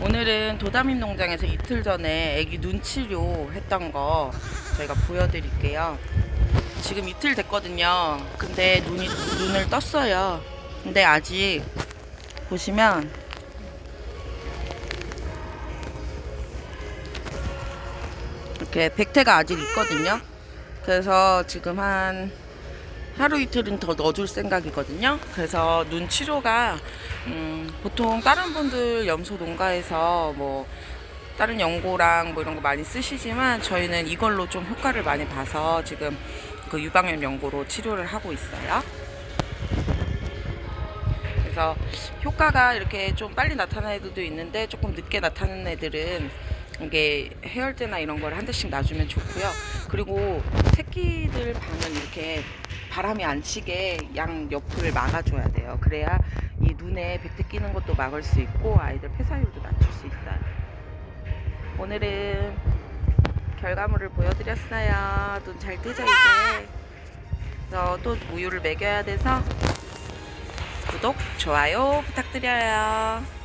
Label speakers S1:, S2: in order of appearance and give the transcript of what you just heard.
S1: 오늘은 도담임 농장에서 이틀 전에 애기 눈 치료 했던 거 저희가 보여드릴게요. 지금 이틀 됐거든요. 근데 눈이 눈을 떴어요. 근데 아직 보시면 이렇게 백태가 아직 있거든요. 그래서 지금 한 하루 이틀은 더 넣어줄 생각이거든요. 그래서 눈 치료가 음, 보통 다른 분들 염소 농가에서 뭐 다른 연고랑 뭐 이런 거 많이 쓰시지만 저희는 이걸로 좀 효과를 많이 봐서 지금 그 유방염 연고로 치료를 하고 있어요. 그래서 효과가 이렇게 좀 빨리 나타나는 애들도 있는데 조금 늦게 나타나는 애들은 이게 해열제나 이런 걸 한 대씩 놔주면 좋고요. 그리고 새끼들 방은 이렇게 바람이 안 치게 양 옆을 막아줘야 돼요. 그래야 이 눈에 백태 끼는 것도 막을 수 있고 아이들 폐사율도 낮출 수 있어요. 오늘은 결과물을 보여드렸어요. 눈 잘 뜨죠 이제. 그래서 또 우유를 먹여야 돼서 구독, 좋아요 부탁드려요.